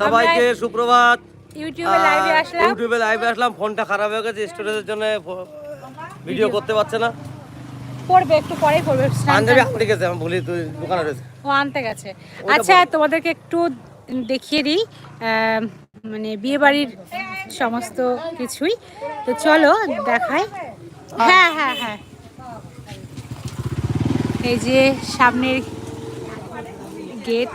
সবাইকে সুপ্রভাত। ইউটিউবে লাইভে আসলাম। ইউটিউবে লাইভে আসলাম ফোনটা খারাপ হয়ে গেছে স্টোরেজের জন্য ভিডিও করতে পারছে না। পড়বে একটু পরেই পড়বে পাঞ্জাবি আনতে গেছে আমি বলি তুই দোকানে রয়েছে। ও আনতে গেছে। আচ্ছা তোমাদেরকে একটু দেখিয়ে দিই মানে বিয়ে বাড়ির সমস্ত কিছুই। তো চলো দেখাই। হ্যাঁ হ্যাঁ হ্যাঁ। এই যে সামনের গেট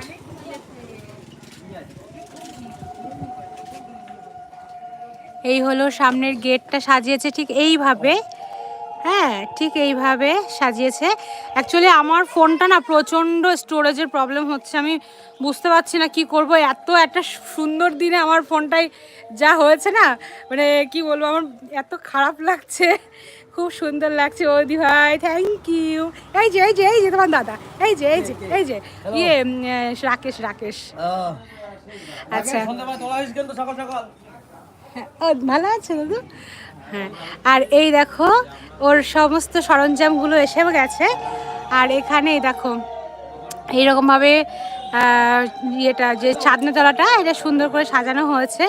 এই হলো সামনের গেটটা সাজিয়েছে ঠিক এইভাবে। হ্যাঁ ঠিক এইভাবে সাজিয়েছে। অ্যাকচুয়ালি আমার ফোনটা না প্রচণ্ড স্টোরেজের প্রবলেম হচ্ছে। আমি বুঝতে পারছি না কি করব। এত একটা সুন্দর দিনে আমার ফোনটাই যা হয়েছে না মানে কি বলব আমার এত খারাপ লাগছে। খুব সুন্দর লাগছে। ওদি ভাই থ্যাংক ইউ এই যে এই যে এই যে তোমার দাদা এই যে এই যে এই যে। ইয়ে রাকেশ রাকেশ। আচ্ছা। ভালো আছে দাদু? হ্যাঁ আর এই দেখো ওর সমস্ত সরঞ্জামগুলো এসে গেছে। আর এখানে দেখো এইরকমভাবে ইয়েটা যে চাঁদনা তলাটা এটা সুন্দর করে সাজানো হয়েছে।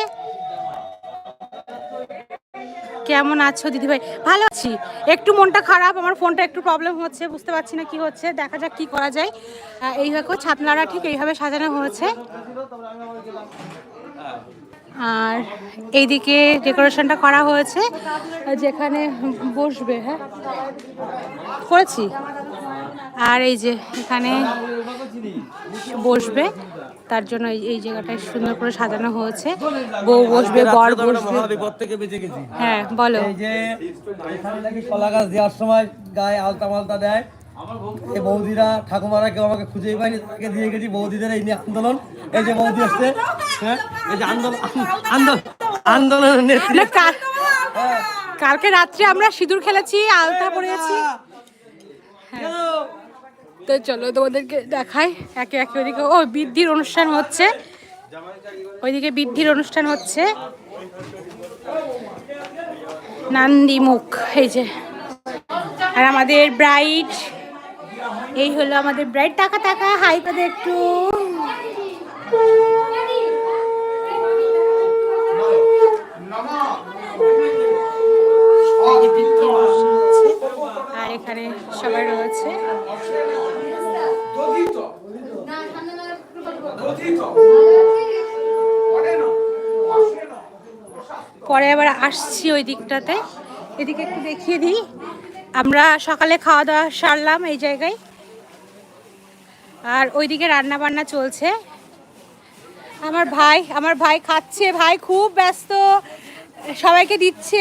কেমন আছো দিদিভাই? ভালো আছি। একটু মনটা খারাপ আমার ফোনটা একটু প্রবলেম হচ্ছে বুঝতে পারছি না কি হচ্ছে। দেখা যাক কি করা যায়। আহ, এই দেখো ছাতনাটা ঠিক এইভাবে সাজানো হয়েছে। আর এইদিকে ডেকোরেশনটা করা হয়েছে যেখানে বসবে হ্যাঁ? করেছি। আর এই যে এখানে বসবে তার জন্য এই- জায়গাটায় সুন্দর করে সাজানো হয়েছে। বউ বসবে বর বসবে। হ্যাঁ বলো। এই যে কলা গাছ দেওয়ার সময় গায়ে আলতা মালতা দেয়। এই বৌদিরা ঠাকুমারা কেউ আমাকে খুঁজেই পাইনি তাকে দিয়ে গেছি বৌদিদের এই নিয়ে আন্দোলন। এই যে বৌদি আসছে হ্যাঁ? এই যে আন্দোলন আন্দোলন আন্দোলনের নেত্রী। কাল- কালকে রাত্রে আমরা সিঁদুর খেলেছি আলতা পরেছি। তো চলো তোমাদেরকে দেখাই একে একে ওইদিকে ও বৃদ্ধির অনুষ্ঠান হচ্ছে। ওইদিকে বৃদ্ধির অনুষ্ঠান হচ্ছে। নান্দি মুখ এই যে। আর আমাদের ব্রাইড এই হলো আমাদের ব্রাইড টাকা টাকা। হাই করে একটু। আর এখানে সবাই রয়েছে। পরে আবার আসছি ওই দিকটাতে। এদিকে একটু দেখিয়ে দিই। আমরা সকালে খাওয়া দাওয়া সারলাম এই জায়গায়। আর ওইদিকে রান্না বান্না চলছে। আমার ভাই আমার ভাই খাচ্ছে, ভাই খুব ব্যস্ত। সবাইকে দিচ্ছে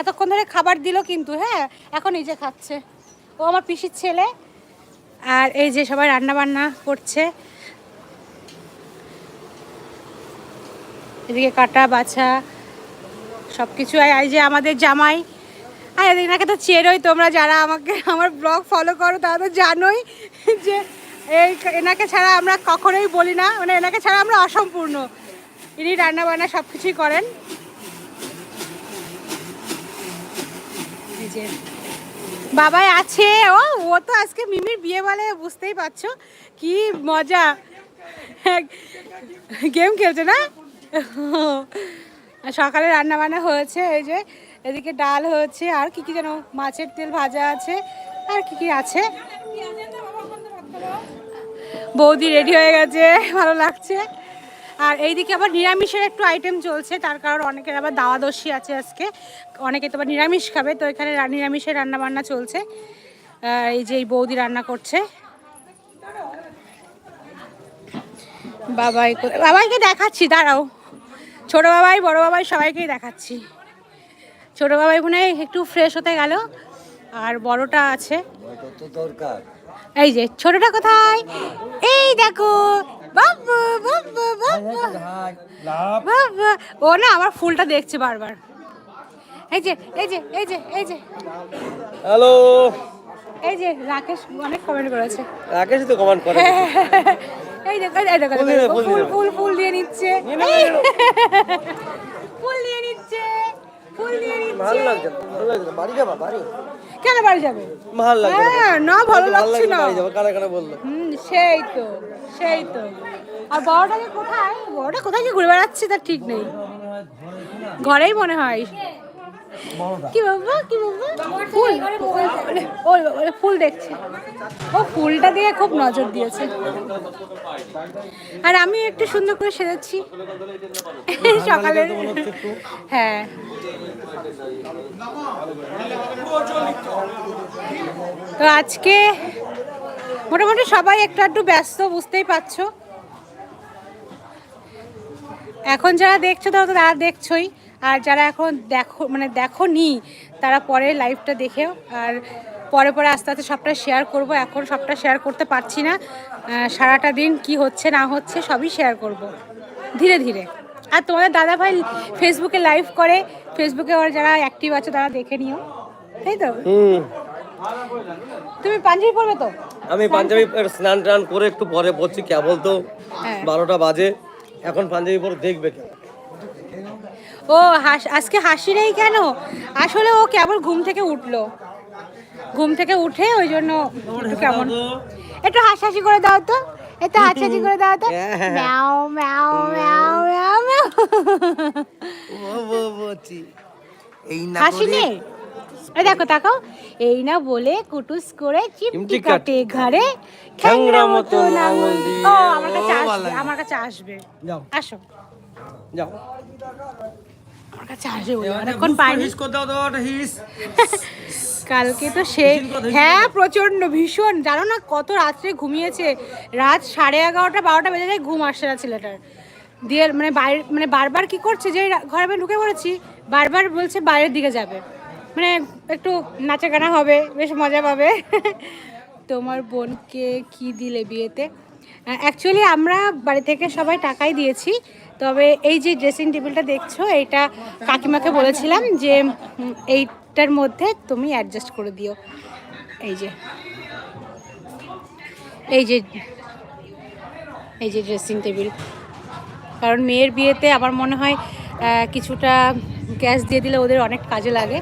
এতক্ষণ ধরে খাবার দিল কিন্তু হ্যাঁ এখন এই যে খাচ্ছে। ও আমার পিসির ছেলে। আর এই যে সবাই রান্না বান্না করছে। এদিকে কাটা, বাছা সব কিছু এই যে আমাদের জামাই। আর এনাকে তো চেরোই, তোমরা যারা আমাকে, আমার ব্লগ ফলো করো, তারা তো জানোই যে এই এনাকে ছাড়া আমরা কখনোই বলি না। মানে এনাকে ছাড়া আমরা অসম্পূর্ণ। ইনি রান্না বান্না সব কিছুই করেন বাবাই আছে। ও ও তো আজকে মিমির বিয়ে বলে, বুঝতেই পারছ। কি মজা। গেম খেলছে না? সকালে রান্না বান্না হয়েছে, এই যে এদিকে ডাল হয়েছে। আর কি কি যেন মাছের তেল ভাজা আছে। আর কি কি আছে? বৌদি রেডি হয়ে গেছে, ভালো লাগছে। আর এইদিকে আবার নিরামিষের একটু আইটেম চলছে, তার কারণ অনেকের আবার দাওয়া দর্শী আছে আজকে। অনেকে তো আবার নিরামিষ খাবে, তো এখানে নিরামিষের রান্না বান্না চলছে এই যে এই বৌদি রান্না করছে। বাবাই বাবাইকে দেখাচ্ছি, দাঁড়াও। ছোট বাবাই, বড় বাবাই, সবাইকেই দেখাচ্ছি। ছোট বাবাই মনে একটু ফ্রেশ হতে গেল, আর বড়টা আছে। দরকার। এই যে ছোটটা কোথায়? এই দেখো বাবা বাবা বাবা। ও না আমার ফুলটা দেখছে বারবার। এই যে এই যে এই যে এই যে। হ্যালো এই যে রাকেশ অনেক কমেন্ট করেছে। রাকেশ তো কমেন্ট করে। এই দেখো এই দেখো, ফুল দাও, ফুল দিয়ে ফুল ফুল ফুল দিয়ে নিচ্ছে। ফুল দিয়ে নিচ্ছে। ভালো লাগছে ভালো লাগছে। বাড়ি যাবা বাড়ি। কেন বাড়ি যাবে? ভালো লাগে না। হ্যাঁ না ভালো লাগছে না। বাড়ি যাবে কারা কারা বলল? হুম সেই তো সেই তো। আর বড়টাকে কোথায়? বড়টা কোথায় যে ঘুরে বেড়াচ্ছে তার ঠিক নেই। ঘরেই মনে হয়। কি বাবা কি বাবা? ফুল ও বাবা, ফুল দেখছে। ও ফুলটা দিয়ে খুব নজর দিয়েছে। আর আমি একটু সুন্দর করে সেজেছি। সকালে হ্যাঁ। তো আজকে মোটামুটি সবাই একটু একটু ব্যস্ত বুঝতেই পারছ। এখন যারা দেখছ তারা তো তারা দেখছোই। আর যারা এখন দেখো মানে দেখো নি তারা পরে লাইভটা দেখেও আর পরে পরে আস্তে আস্তে সবটা শেয়ার করব। এখন সবটা শেয়ার করতে পারছি না। সারাটা দিন কি হচ্ছে না হচ্ছে সবই শেয়ার করব। ধীরে ধীরে। আর তোমাদের দাদা ভাই ফেসবুকে লাইভ করে। ফেসবুকে ওর যারা অ্যাক্টিভ আছে তারা দেখে নিও। তাই তো? হুম। তুমি পাঞ্জাবি পরবে তো? আমি পাঞ্জাবি স্নান টান করে একটু পরে পড়ছি কেবল তো হ্যাঁ। বারোটা বাজে। এখন পাঞ্জাবি পরে দেখবে কে ও হাস আজকে হাসি নেই কেন? আসলে ও কেবল ঘুম থেকে উঠল। ঘুম থেকে উঠে ওই জন্য একটু কেমন একটু হাসাহাসি করে দাও তো। একটু হাসাহাসি করে দাও তো। ম্যাও ম্যাও ম্যাও ম্যাও ম্যাও। এই না হাসি নেই? এই দেখো তাকাও। এই না বলে কুটুস করে চিমটি কাটে। ঘরে খ্যাংরা মতন আঙুল দিয়ে। ও আমার কাছে আসবে আমার কাছে আসবে। যাও। আসো। যাও। আমার কাছে বলে। অনেকক্ষণ পাইনি কালকে তো সেই হ্যাঁ প্রচণ্ড ভীষণ। জানো না কত রাত্রে ঘুমিয়েছে? রাত সাড়ে এগারোটা বারোটা বেজে যায় ঘুম আসছে না ছেলেটার। দিয়ে মানে বাইরে মানে বারবার কি করছে যে ঘরে আমি ঢুকে পড়েছি বারবার বলছে বাইরের দিকে যাবে। মানে একটু নাচা গানা হবে বেশ মজা পাবে। তোমার বোনকে কি দিলে বিয়েতে? অ্যাকচুয়ালি আমরা বাড়ি থেকে সবাই টাকাই দিয়েছি, তবে এই যে ড্রেসিং টেবিলটা দেখছ এটা কাকিমাকে বলেছিলাম যে এইটার মধ্যে তুমি অ্যাডজাস্ট করে দিও। এই যে এই যে এই যে ড্রেসিং টেবিল কারণ মেয়ের বিয়েতে আমার মনে হয় কিছুটা গ্যাস দিয়ে দিলে ওদের অনেক কাজে লাগে।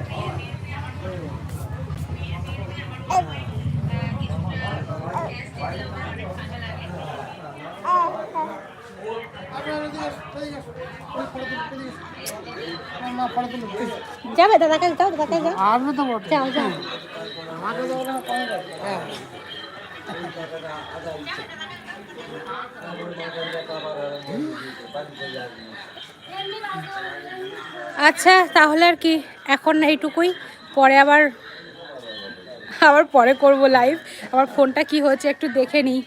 যাবে দাদা দাদাকে যাও দাদাকে যাও। যাও যাও। আচ্ছা তাহলে আর কি এখন এইটুকুই। পরে আবার আবার পরে করব লাইভ আমার ফোনটা কি হয়েছে একটু দেখে নিই।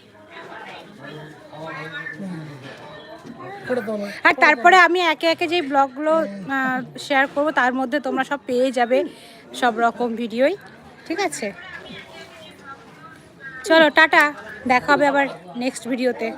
আর তারপরে আমি একে একে যেই ব্লগগুলো শেয়ার করব, তার মধ্যে তোমরা সব পেয়ে যাবে সব রকম ভিডিওই। ঠিক আছে? চলো, টাটা। দেখা হবে আবার নেক্সট ভিডিওতে